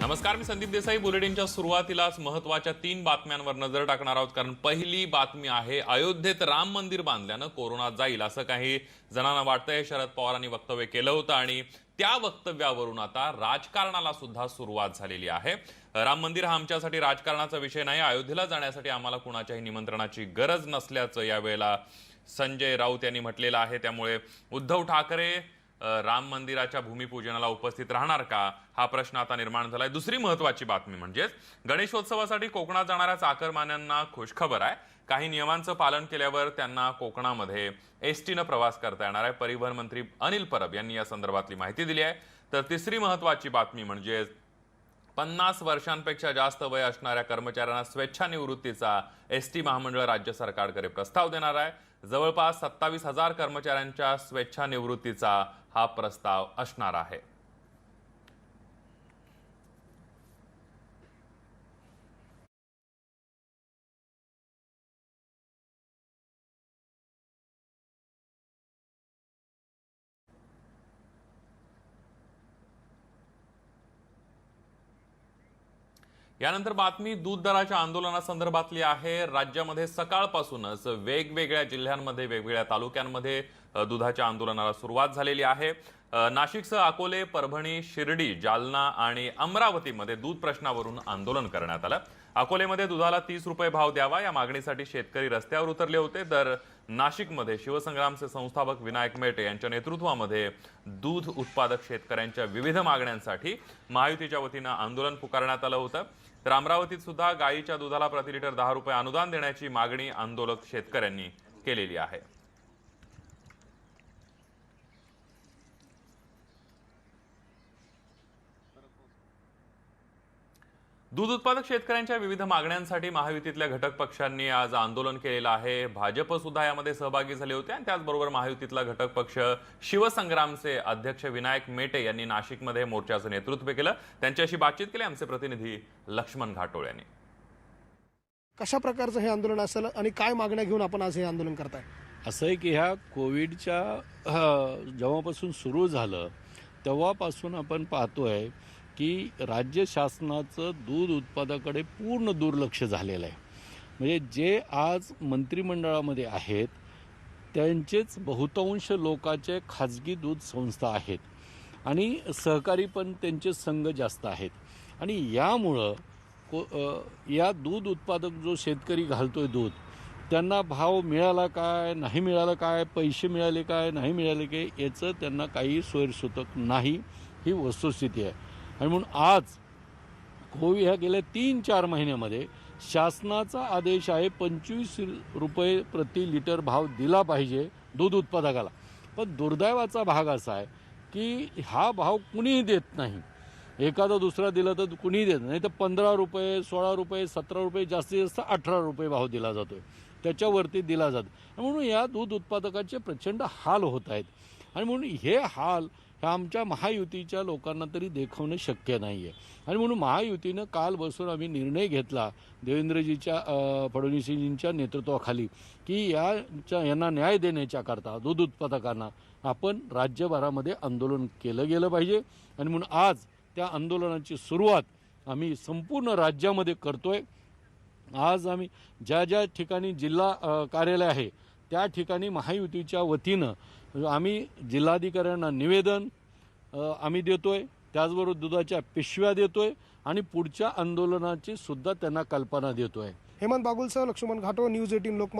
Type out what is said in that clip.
नमस्कार मी संदीप देसाई. बुलेटिनच्या सुरुवातीलाच महत्त्वाच्या तीन बातम्यांवर नजर टाकणार आहोत कारण पहिली बातमी आहे अयोध्येत राम मंदिर बांधल्यानं कोरोना जाईल असं काही जणांना वाटतंय. शरद पवारांनी वक्तव्य केलं होतं आणि त्या वक्तव्यावरून आता राजकारणाला सुद्धा सुरुवात झालेली आहे. राम मंदिर हा आमच्यासाठी राजकारणाचा विषय नाही अयोध्येला जाण्यासाठी आम्हाला कुणाच्याही निमंत्रणाची गरज नसल्याचं यावेळेला संजय राऊत यांनी म्हटलेलं आहे. त्यामुळे उद्धव ठाकरे राम मंदिराच्या भूमिपूजनाला उपस्थित राहणार का? हा प्रश्न आता निर्माण झालाय. दुसरी महत्वाची बातमी म्हणजेच गणेशोत्सवासाठी कोकणात जाणाऱ्या चाकरमान्यांना खुशखबर आहे. काही नियमांचं पालन केल्यावर त्यांना कोकणामध्ये एस टीनं प्रवास करता येणार आहे. परिवहन मंत्री अनिल परब यांनी या संदर्भातली माहिती दिली आहे. तर तिसरी महत्वाची बातमी म्हणजेच पन्नास वर्षांपेक्षा जास्त वय असणाऱ्या कर्मचाऱ्यांना स्वेच्छानिवृत्तीचा एस टी महामंडळ राज्य सरकारकडे प्रस्ताव देणार आहे. जवळपास सत्तावीस हजार कर्मचाऱ्यांच्या स्वेच्छानिवृत्तीचा हा प्रस्ताव असणार आहे. यानंतर बातमी दूध दराच्या आंदोलनासंदर्भातली आहे. राज्यामध्ये सकाळपासूनच वेगवेगळ्या जिल्ह्यांमध्ये वेगवेगळ्या तालुक्यांमध्ये दुधाच्या आंदोलनाला सुरुवात झालेली आहे. नाशिकसह अकोले परभणी शिर्डी जालना आणि अमरावतीमध्ये दूध प्रश्नावरून आंदोलन करण्यात आलं. अकोलेमध्ये दुधाला तीस रुपये भाव द्यावा या मागणीसाठी शेतकरी रस्त्यावर उतरले होते. तर नाशिकमध्ये शिवसंग्रामचे संस्थापक विनायक मेटे यांच्या नेतृत्वामध्ये दूध उत्पादक शेतकऱ्यांच्या विविध मागण्यांसाठी महायुतीच्या वतीनं आंदोलन पुकारण्यात आलं होतं. तर अमरावतीत सुद्धा गायीच्या दुधाला प्रति लिटर दहा रुपये अनुदान देण्याची मागणी आंदोलक शेतकऱ्यांनी केलेली आहे. दूध उत्पादक शेतकऱ्यांच्या विविध मागण्यांसाठी महायुतीतल्या घटक पक्षांनी आज आंदोलन केलेलं आहे. भाजप सुद्धा यामध्ये सहभागी झाले होते आणि त्याचबरोबर महायुतीतला घटक पक्ष शिवसंग्रामचे अध्यक्ष विनायक मेटे यांनी नाशिकमध्ये मोर्चाचं नेतृत्व केलं. त्यांच्याशी बातचीत केली आमचे प्रतिनिधी लक्ष्मण घाटोळ यांनी. कशा प्रकारचं हे आंदोलन असेल आणि काय मागण्या घेऊन आपण आज हे आंदोलन करताय? असं आहे की ह्या कोविडच्या जेव्हापासून सुरू झालं तेव्हापासून आपण पाहतोय की राज्य शासनाचं दूध उत्पादकाकडे पूर्ण दुर्लक्ष झालेलं आहे. म्हणजे जे आज मंत्रिमंडळामध्ये आहेत त्यांचेच बहुतांश लोकाचे खाजगी दूध संस्था आहेत. आणि सहकारी पण त्यांचे संघ जास्त आहेत. आणि यामुळं को या दूध उत्पादक जो शेतकरी घालतोय दूध त्यांना भाव मिळाला काय नाही मिळाला काय पैसे मिळाले काय नाही मिळाले काय याचं त्यांना काही सोयरसूतक नाही. ही वस्तुस्थिती आहे. आणि म्हणून आज खोवी ह्या गेल्या तीन चार महिन्यामध्ये शासनाचा आदेश आहे पंचवीस रुपये प्रति लिटर भाव दिला पाहिजे दूध उत्पादकाला. पण दुर्दैवाचा भाग असा आहे की हा भाव कुणीही देत नाही. एखादा दुसरा दिला तर कुणीही देत नाही. तर पंधरा रुपये सोळा रुपये सतरा रुपये जास्तीत जास्त अठरा रुपये भाव दिला जातो आहे त्याच्यावरती दिला जातो. म्हणून या दूध उत्पादकाचे प्रचंड हाल होत आहेत. आणि म्हणून हे हाल ह्या आमच्या महायुतीच्या लोकांना तरी देखवणं शक्य नाही आहे आणि म्हणून महायुतीनं काल बसून आम्ही निर्णय घेतला देवेंद्रजीच्या फडणवीसजींच्या नेतृत्वाखाली की याच्या यांना न्याय देण्याच्याकरता दूध उत्पादकांना आपण राज्यभरामध्ये आंदोलन केलं गेलं पाहिजे. आणि म्हणून आज त्या आंदोलनाची सुरुवात आम्ही संपूर्ण राज्यामध्ये करतोय. आज आम्ही ज्या ज्या ठिकाणी जिल्हा कार्यालय आहे त्या ठिकाणी महायुतीच्या वतीनं आम्ही जिल्हाधिकाऱ्यांना निवेदन आम्ही देतोय. त्याचबरोबर दुधाच्या पिशव्या देतोय आणि पुढच्या आंदोलनाची सुद्धा त्यांना कल्पना देतोय. हेमंत बागुलसह लक्ष्मण घाटो न्यूज एटीन लोकमत.